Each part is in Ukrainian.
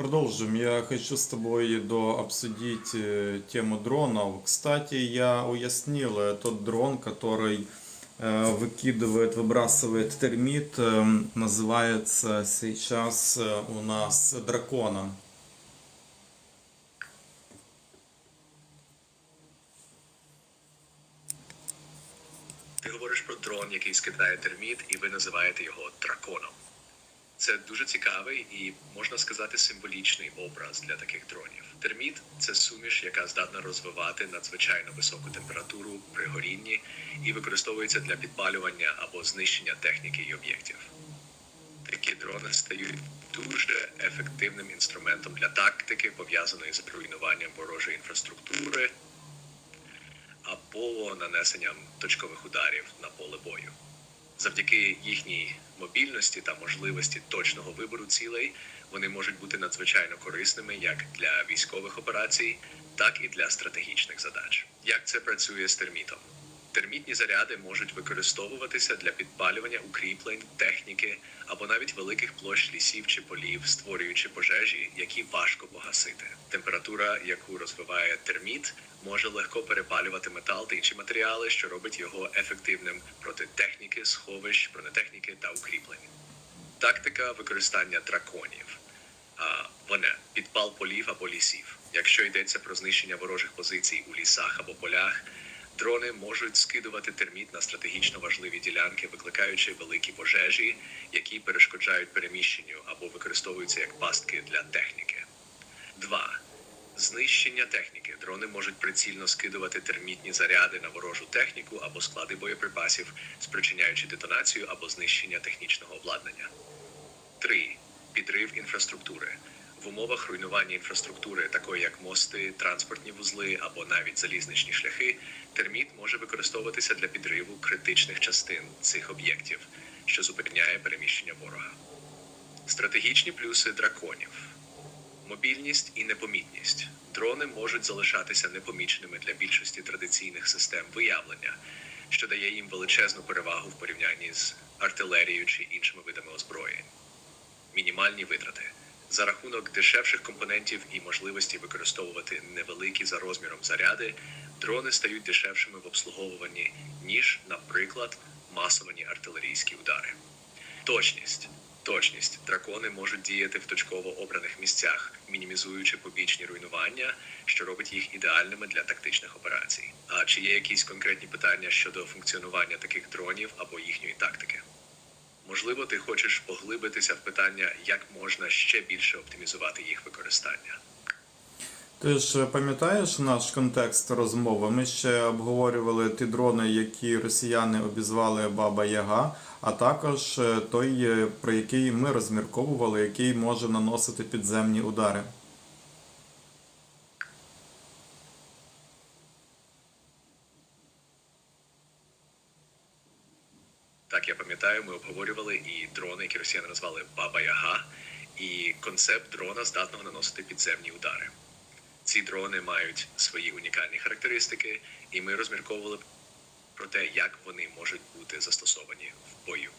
Продолжим. Я хочу с тобой до обсудить э, тему дронов. Кстати, я уяснил, э, тот дрон, который э, выкидывает, выбрасывает термит, э, называется сейчас э, у нас драконом. Ти говориш про дрон, який скидає терміт, і ви називаєте його драконом. Це дуже цікавий і можна сказати символічний образ для таких дронів. Терміт це суміш, яка здатна розвивати надзвичайно високу температуру при горінні і використовується для підпалювання або знищення техніки і об'єктів. Такі дрони стають дуже ефективним інструментом для тактики, пов'язаної з руйнуванням ворожої інфраструктури або нанесенням точкових ударів на поле бою. Завдяки їхній мобільності та можливості точного вибору цілей вони можуть бути надзвичайно корисними як для військових операцій, так і для стратегічних задач. Як це працює з термітом? Термітні заряди можуть використовуватися для підпалювання укріплень, техніки або навіть великих площ лісів чи полів, створюючи пожежі, які важко погасити. Температура, яку розвиває терміт, може легко перепалювати метал та інші матеріали, що робить його ефективним проти техніки, сховищ, бронетехніки та укріплень. Тактика використання драконів. А, Вона підпал полів або лісів. Якщо йдеться про знищення ворожих позицій у лісах або полях, дрони можуть скидувати терміт на стратегічно важливі ділянки, викликаючи великі пожежі, які перешкоджають переміщенню або використовуються як пастки для техніки. 2. Знищення техніки. Дрони можуть прицільно скидувати термітні заряди на ворожу техніку або склади боєприпасів, спричиняючи детонацію або знищення технічного обладнання. 3. Підрив інфраструктури. В умовах руйнування інфраструктури, такої як мости, транспортні вузли або навіть залізничні шляхи, терміт може використовуватися для підриву критичних частин цих об'єктів, що зупиняє переміщення ворога. Стратегічні плюси драконів. Мобільність і непомітність. Дрони можуть залишатися непоміченими для більшості традиційних систем виявлення, що дає їм величезну перевагу в порівнянні з артилерією чи іншими видами озброєнь. Мінімальні витрати. За рахунок дешевших компонентів і можливості використовувати невеликі за розміром заряди, дрони стають дешевшими в обслуговуванні, ніж, наприклад, масовані артилерійські удари. Точність. Точність. Дракони можуть діяти в точково обраних місцях, мінімізуючи побічні руйнування, що робить їх ідеальними для тактичних операцій. А чи є якісь конкретні питання щодо функціонування таких дронів або їхньої тактики? Можливо, ти хочеш поглибитися в питання, як можна ще більше оптимізувати їх використання. Ти ж пам'ятаєш наш контекст розмови? Ми ще обговорювали ті дрони, які росіяни обізвали Баба Яга, а також е, той, е, про який ми розмірковували, який може наносити підземні удари. Так, я пам'ятаю, ми обговорювали і дрони, які росіяни назвали Баба Яга, і концепт дрона здатного наносити підземні удари. Ці дрони мають свої унікальні характеристики, і ми розмірковували про те, як вони можуть бути застосовані в бою.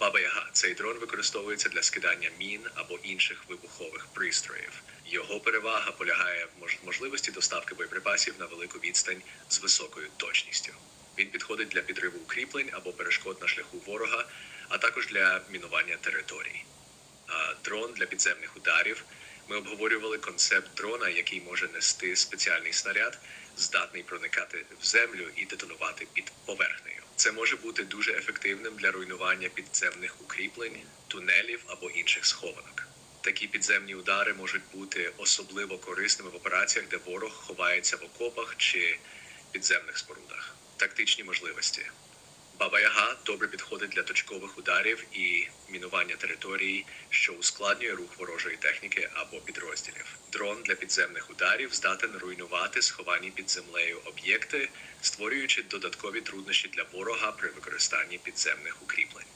Баба Яга цей дрон використовується для скидання мін або інших вибухових пристроїв. Його перевага полягає в мож- можливості доставки боєприпасів на велику відстань з високою точністю. Він підходить для підриву укріплень або перешкод на шляху ворога, а також для мінування територій. Дрон для підземних ударів. Ми обговорювали концепт дрона, який може нести спеціальний снаряд, здатний проникати в землю і детонувати під поверхнею. Це може бути дуже ефективним для руйнування підземних укріплень, тунелів або інших схованок. Такі підземні удари можуть бути особливо корисними в операціях, де ворог ховається в окопах чи підземних спорудах. Тактичні можливості. Баба Яга добре підходить для точкових ударів і мінування території, що ускладнює рух ворожої техніки або підрозділів. Дрон для підземних ударів здатен руйнувати сховані під землею об'єкти, створюючи додаткові труднощі для ворога при використанні підземних укріплень.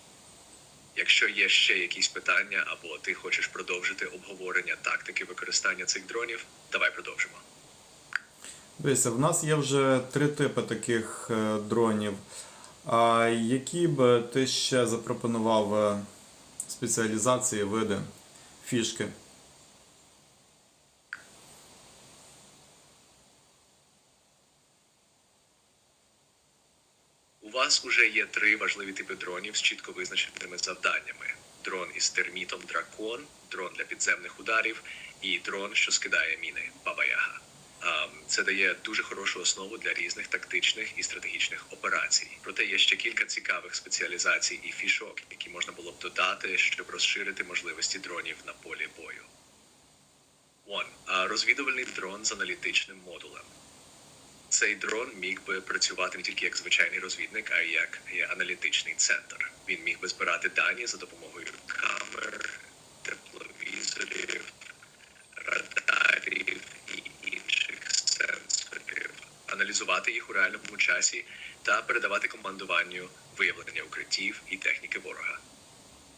Якщо є ще якісь питання або ти хочеш продовжити обговорення тактики використання цих дронів, давай продовжимо. Дивіться, в нас є вже три типи таких е, дронів. А які б ти ще запропонував е, спеціалізації, види, фішки? У вас вже є три важливі типи дронів з чітко визначеними завданнями: дрон із термітом дракон, дрон для підземних ударів і дрон, що скидає міни Бабаяга. А, Це дає дуже хорошу основу для різних тактичних і стратегічних операцій. Проте є ще кілька цікавих спеціалізацій і фішок, які можна було б додати, щоб розширити можливості дронів на полі бою. One. Розвідувальний дрон з аналітичним модулем. Цей дрон міг би працювати не тільки як звичайний розвідник, а й як аналітичний центр. Він міг би збирати дані за допомогою камер, тепловізорів, радарів і інших сенсорів, аналізувати їх у реальному часі та передавати командуванню виявлення укриттів і техніки ворога.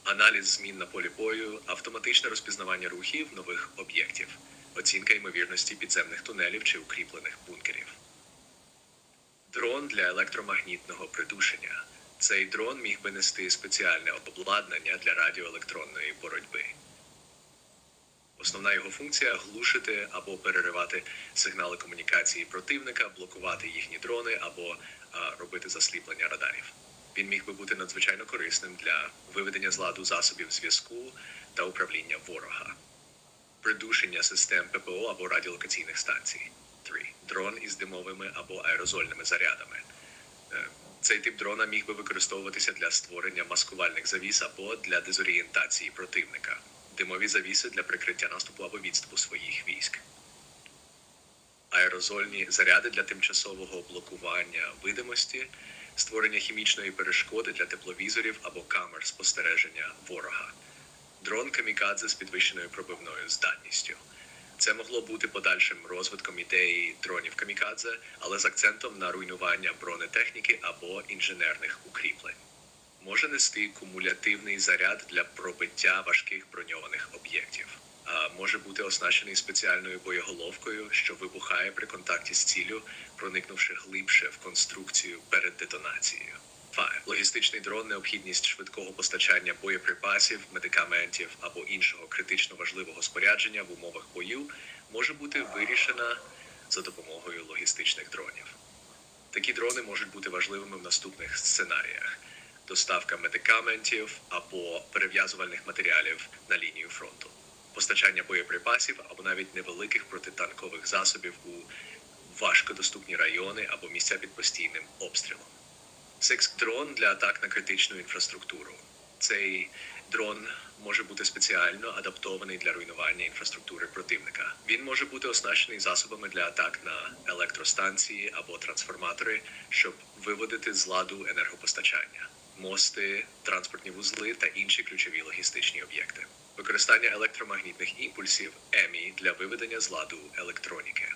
Аналіз змін на полі бою, автоматичне розпізнавання рухів нових об'єктів, оцінка ймовірності підземних тунелів чи укріплених бункерів. Дрон для електромагнітного придушення. Цей дрон міг би нести спеціальне обладнання для радіоелектронної боротьби. Основна його функція глушити або переривати сигнали комунікації противника, блокувати їхні дрони або а, робити засліплення радарів. Він міг би бути надзвичайно корисним для виведення з ладу засобів зв'язку та управління ворога, придушення систем ППО або радіолокаційних станцій. 3. Дрон із димовими або аерозольними зарядами. Е, Цей тип дрона міг би використовуватися для створення маскувальних завіс або для дезорієнтації противника, димові завіси для прикриття наступу або відступу своїх військ, аерозольні заряди для тимчасового блокування видимості, створення хімічної перешкоди для тепловізорів або камер спостереження ворога, дрон камікадзе з підвищеною пробивною здатністю. Це могло бути подальшим розвитком ідеї дронів камікадзе, але з акцентом на руйнування бронетехніки або інженерних укріплень. Може нести кумулятивний заряд для пробиття важких броньованих об'єктів, а може бути оснащений спеціальною боєголовкою, що вибухає при контакті з ціллю, проникнувши глибше в конструкцію перед детонацією. 5. Логістичний дрон необхідність швидкого постачання боєприпасів, медикаментів або іншого критично важливого спорядження в умовах бою може бути вирішена за допомогою логістичних дронів. Такі дрони можуть бути важливими в наступних сценаріях: доставка медикаментів або перев'язувальних матеріалів на лінію фронту, постачання боєприпасів або навіть невеликих протитанкових засобів у важкодоступні райони або місця під постійним обстрілом. Секс дрон для атак на критичну інфраструктуру. Цей дрон може бути спеціально адаптований для руйнування інфраструктури противника. Він може бути оснащений засобами для атак на електростанції або трансформатори, щоб виводити з ладу енергопостачання, мости, транспортні вузли та інші ключові логістичні об'єкти. Використання електромагнітних імпульсів ЕМІ для виведення з ладу електроніки.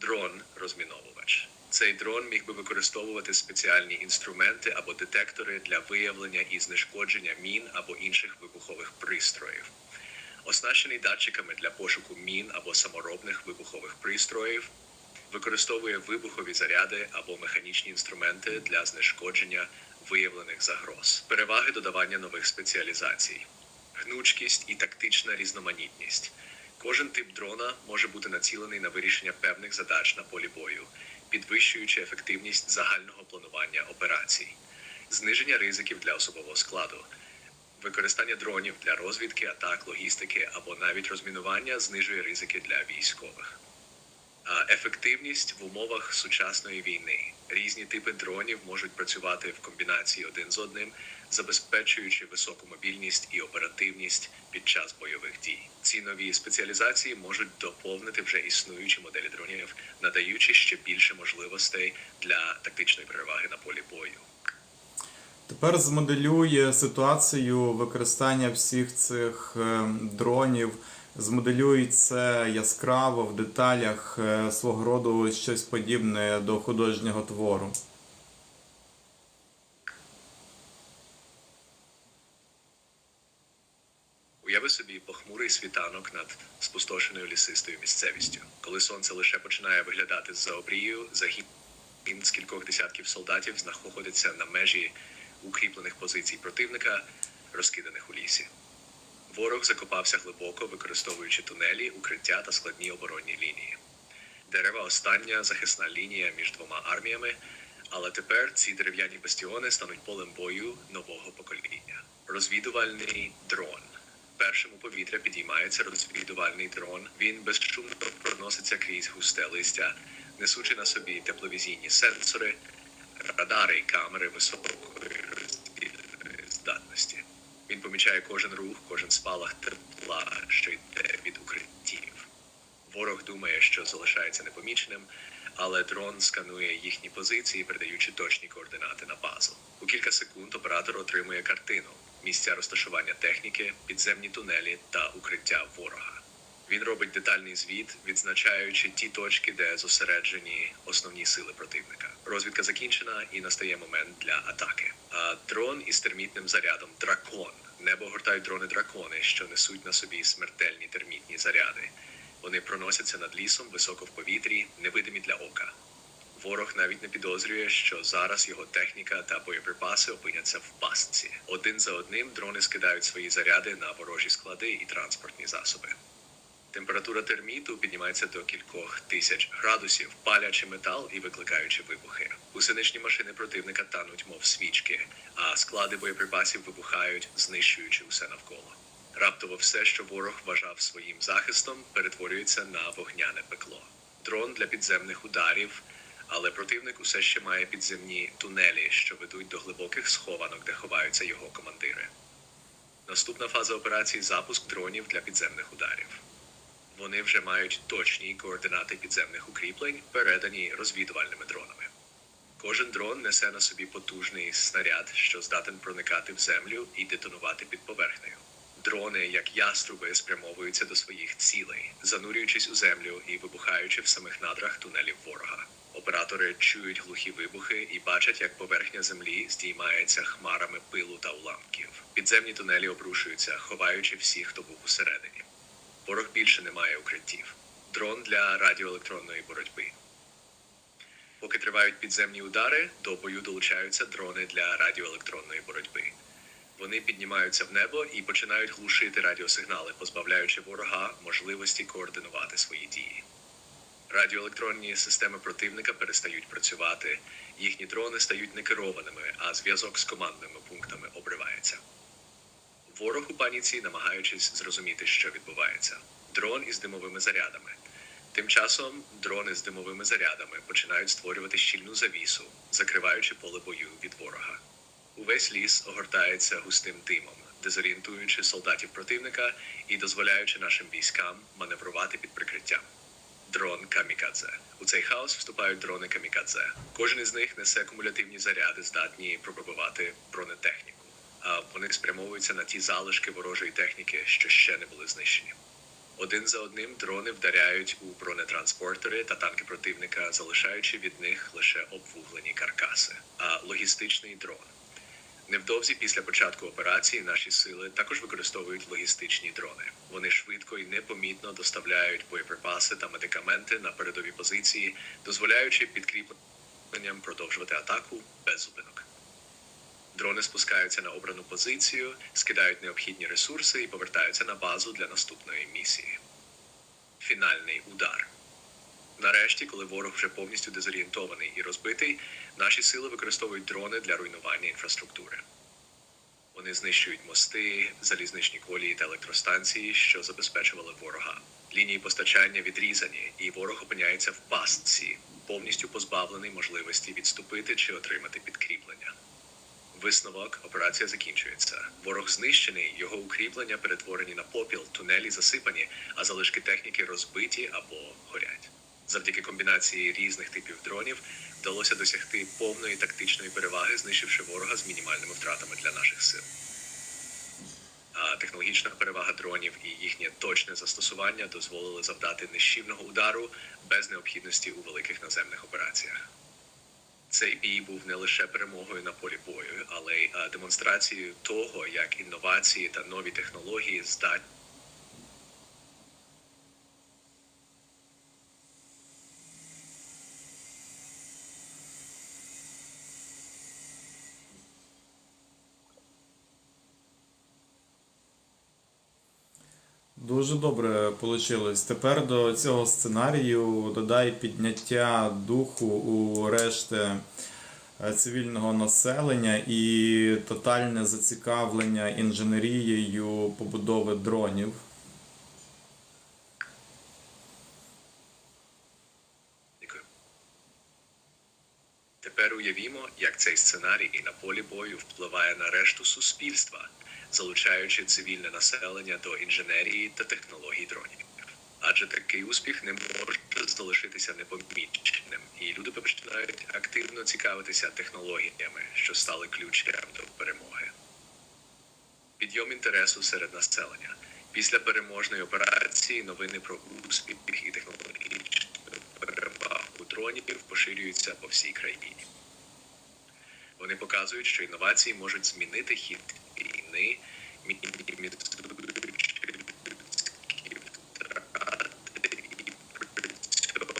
Дрон розміновувач. Цей дрон міг би використовувати спеціальні інструменти або детектори для виявлення і знешкодження мін або інших вибухових пристроїв. Оснащений датчиками для пошуку мін або саморобних вибухових пристроїв, використовує вибухові заряди або механічні інструменти для знешкодження виявлених загроз. Переваги додавання нових спеціалізацій, гнучкість і тактична різноманітність. Кожен тип дрона може бути націлений на вирішення певних задач на полі бою, підвищуючи ефективність загального планування операцій, зниження ризиків для особового складу, використання дронів для розвідки, атак, логістики або навіть розмінування знижує ризики для військових. А ефективність в умовах сучасної війни. Різні типи дронів можуть працювати в комбінації один з одним, забезпечуючи високу мобільність і оперативність під час бойових дій. Ці нові спеціалізації можуть доповнити вже існуючі моделі дронів, надаючи ще більше можливостей для тактичної переваги на полі бою. Тепер змоделює ситуацію використання всіх цих е, дронів. Змоделює це яскраво в деталях е, свого роду щось подібне до художнього твору. Уяви собі похмурий світанок над спустошеною лісистою місцевістю. Коли сонце лише починає виглядати за обрією, загін з кількох десятків солдатів знаходиться на межі укріплених позицій противника, розкиданих у лісі. Ворог закопався глибоко, використовуючи тунелі, укриття та складні оборонні лінії. Дерева остання захисна лінія між двома арміями, Але тепер ці дерев'яні бастіони стануть полем бою нового покоління. Розвідувальний дрон. Першим у повітря підіймається розвідувальний дрон. Він безшумно проноситься крізь густе листя, несучи на собі тепловізійні сенсори, радари і камери високої помічає кожен рух, кожен спалах тепла, що йде від укриттів. Ворог думає, що залишається непоміченим, але дрон сканує їхні позиції, передаючи точні координати на базу. У кілька секунд оператор отримує картину, місця розташування техніки, підземні тунелі та укриття ворога. Він робить детальний звіт, відзначаючи ті точки, де зосереджені основні сили противника. Розвідка закінчена і настає момент для атаки. А дрон із термітним зарядом дракон. Небо гортають дрони дракони, що несуть на собі смертельні термітні заряди. Вони проносяться над лісом високо в повітрі, невидимі для ока. Ворог навіть не підозрює, що зараз його техніка та боєприпаси опиняться в пастці. Один за одним дрони скидають свої заряди на ворожі склади і транспортні засоби. Температура терміту піднімається до кількох тисяч градусів, палячи метал і викликаючи вибухи. Гусеничні машини противника тануть, мов свічки, а склади боєприпасів вибухають, знищуючи усе навколо. Раптово все, що ворог вважав своїм захистом, перетворюється на вогняне пекло. Дрон для підземних ударів, але противник усе ще має підземні тунелі, що ведуть до глибоких схованок, де ховаються його командири. Наступна фаза операції запуск дронів для підземних ударів. Вони вже мають точні координати підземних укріплень, передані розвідувальними дронами. Кожен дрон несе на собі потужний снаряд, що здатен проникати в землю і детонувати під поверхнею. Дрони, як яструби, спрямовуються до своїх цілей, занурюючись у землю і вибухаючи в самих надрах тунелів ворога. Оператори чують глухі вибухи і бачать, як поверхня землі здіймається хмарами пилу та уламків. Підземні тунелі обрушуються, ховаючи всіх, хто був усередині. Ворог більше не має укриттів. Дрон для радіоелектронної боротьби. Поки тривають підземні удари, до бою долучаються дрони для радіоелектронної боротьби. Вони піднімаються в небо і починають глушити радіосигнали, позбавляючи ворога можливості координувати свої дії. Радіоелектронні системи противника перестають працювати, їхні дрони стають некерованими, а зв'язок з командними пунктами обривається. Ворог у паніці, намагаючись зрозуміти, що відбувається. Дрон із димовими зарядами. Тим часом дрони з димовими зарядами починають створювати щільну завісу, закриваючи поле бою від ворога. Увесь ліс огортається густим димом, дезорієнтуючи солдатів противника і дозволяючи нашим військам маневрувати під прикриттям. Дрон Камікадзе. У цей хаос вступають дрони Камікадзе. Кожен із них несе кумулятивні заряди, здатні пробивати бронетехніку. Вони спрямовуються на ті залишки ворожої техніки, що ще не були знищені. Один за одним дрони вдаряють у бронетранспортери та танки противника, залишаючи від них лише обвуглені каркаси. А логістичний дрон. Невдовзі після початку операції наші сили також використовують логістичні дрони. Вони швидко і непомітно доставляють боєприпаси та медикаменти на передові позиції, дозволяючи підкріпленням продовжувати атаку без зупинок. Дрони спускаються на обрану позицію, скидають необхідні ресурси і повертаються на базу для наступної місії. Фінальний удар. Нарешті, коли ворог вже повністю дезорієнтований і розбитий, наші сили використовують дрони для руйнування інфраструктури. Вони знищують мости, залізничні колії та електростанції, що забезпечували ворога. Лінії постачання відрізані, і ворог опиняється в пастці, повністю позбавлений можливості відступити чи отримати підкріплення. Висновок операція закінчується. Ворог знищений, його укріплення перетворені на попіл, тунелі засипані, а залишки техніки розбиті або горять. Завдяки комбінації різних типів дронів вдалося досягти повної тактичної переваги, знищивши ворога з мінімальними втратами для наших сил. А технологічна перевага дронів і їхнє точне застосування дозволили завдати нищівного удару без необхідності у великих наземних операціях. Цей бій був не лише перемогою на полі бою, демонстрацією того, як інновації та нові технології здатні Дуже добре вийшло. Тепер до цього сценарію додай підняття духу у решти е, цивільного населення і тотальне зацікавлення інженерією побудови дронів. Тепер уявімо, як цей сценарій і на полі бою впливає на решту суспільства, залучаючи цивільне населення до інженерії та технологій дронів. Адже такий успіх не може залишитися непоміченим, і люди починають активно цікавитися технологіями, що стали ключем до перемоги. Підйом інтересу серед населення. Після переможної операції новини про успіх і технологічну перевагу дронів поширюються по всій країні. Вони показують, що інновації можуть змінити хід війни, мінімізуючи людські втрати і при цьому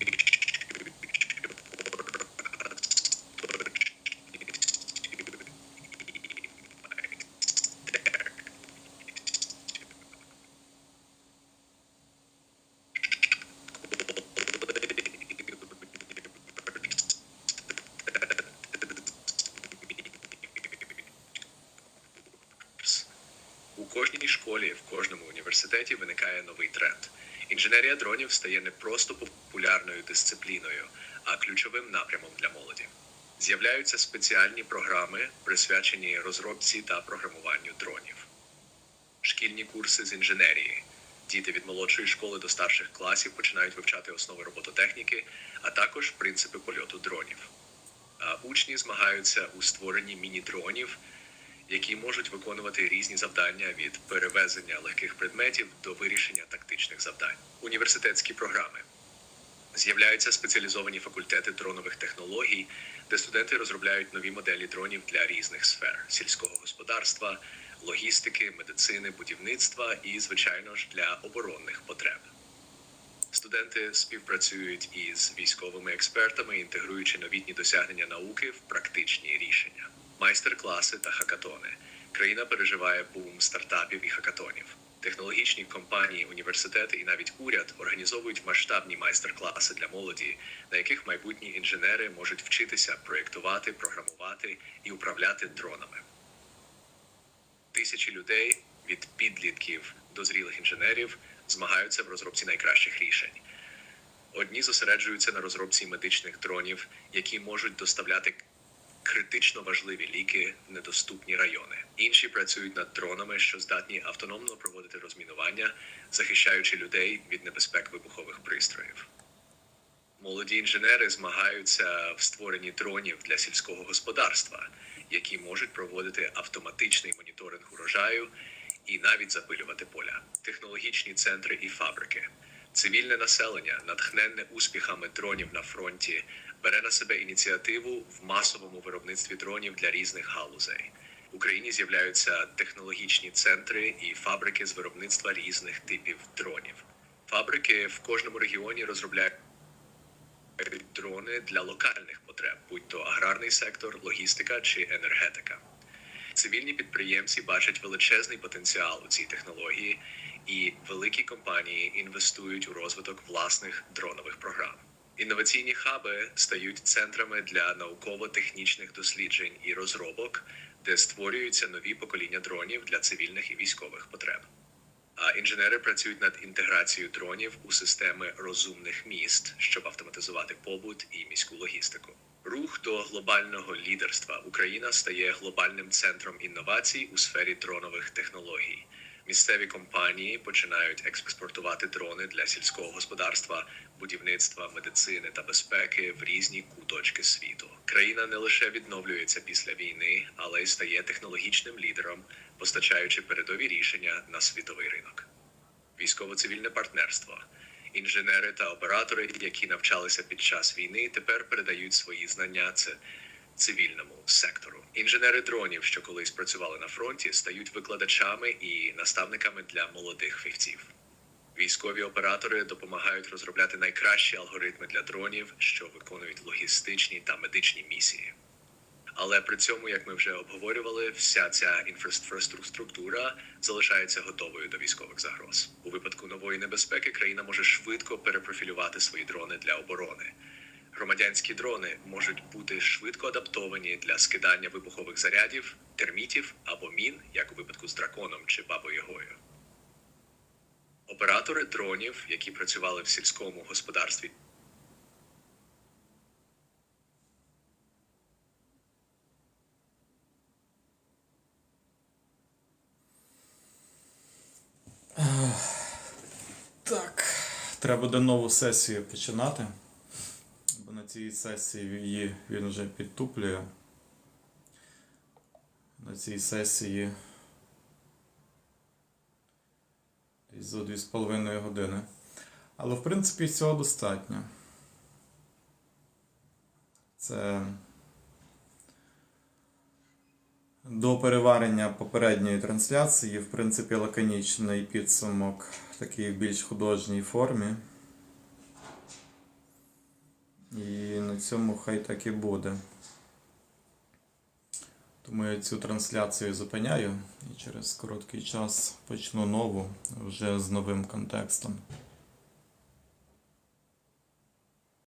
знищуючи ворога з точністю і майстерністю. У кожній школі, в кожному університеті виникає новий тренд. Інженерія дронів стає не просто популярною дисципліною, а ключовим напрямом для молоді. З'являються спеціальні програми, присвячені розробці та програмуванню дронів. Шкільні курси з інженерії. Діти від молодшої школи до старших класів починають вивчати основи робототехніки, а також принципи польоту дронів. А учні змагаються у створенні міні-дронів, які можуть виконувати різні завдання від перевезення легких предметів до вирішення тактичних завдань. Університетські програми з'являються спеціалізовані факультети дронових технологій, де студенти розробляють нові моделі дронів для різних сфер сільського господарства, логістики, медицини, будівництва і, звичайно ж, для оборонних потреб. Студенти співпрацюють із військовими експертами, інтегруючи новітні досягнення науки в практичні рішення. Майстер-класи та хакатони. Країна переживає бум стартапів і хакатонів. Технологічні компанії, університети і навіть уряд організовують масштабні майстер-класи для молоді, на яких майбутні інженери можуть вчитися проєктувати, програмувати і управляти дронами. Тисячі людей від підлітків до зрілих інженерів змагаються в розробці найкращих рішень. Одні зосереджуються на розробці медичних дронів, які можуть доставляти критично важливі ліки в недоступні райони. Інші працюють над дронами, що здатні автономно проводити розмінування, захищаючи людей від небезпек вибухових пристроїв. Молоді інженери змагаються в створенні дронів для сільського господарства, які можуть проводити автоматичний моніторинг урожаю і навіть запилювати поля. Технологічні центри і фабрики. Цивільне населення, натхненне успіхами дронів на фронті, бере на себе ініціативу в масовому виробництві дронів для різних галузей. В Україні з'являються технологічні центри і фабрики з виробництва різних типів дронів. Фабрики в кожному регіоні розробляють дрони для локальних потреб, будь то аграрний сектор, логістика чи енергетика. Цивільні підприємці бачать величезний потенціал у цій технології, і великі компанії інвестують у розвиток власних дронових програм. Інноваційні хаби стають центрами для науково-технічних досліджень і розробок, де створюються нові покоління дронів для цивільних і військових потреб. А інженери працюють над інтеграцією дронів у системи розумних міст, щоб автоматизувати побут і міську логістику. Рух до глобального лідерства Україна стає глобальним центром інновацій у сфері дронових технологій. Місцеві компанії починають експортувати дрони для сільського господарства, будівництва, медицини та безпеки в різні куточки світу. Країна не лише відновлюється після війни, але й стає технологічним лідером, постачаючи передові рішення на світовий ринок. Військово-цивільне партнерство. Інженери та оператори, які навчалися під час війни, тепер передають свої знання це цивільному сектору. Інженери дронів, що колись працювали на фронті, стають викладачами і наставниками для молодих фівців. Військові оператори допомагають розробляти найкращі алгоритми для дронів, що виконують логістичні та медичні місії. Але при цьому, як ми вже обговорювали, вся ця інфраструктура залишається готовою до військових загроз. У випадку нової небезпеки країна може швидко перепрофілювати свої дрони для оборони. Громадянські дрони можуть бути швидко адаптовані для скидання вибухових зарядів, термітів або мін, як у випадку з драконом чи бабою. Оператори дронів, які працювали в сільському господарстві Так. Треба буде нову сесію починати. На цій сесії її він вже підтуплює. На цій сесії за 2,5 години. Але в принципі цього достатньо. Це до переварення попередньої трансляції, в принципі, лаконічний підсумок такий в більш художній формі. І на цьому хай так і буде. Тому я цю трансляцію зупиняю і через короткий час почну нову вже з новим контекстом.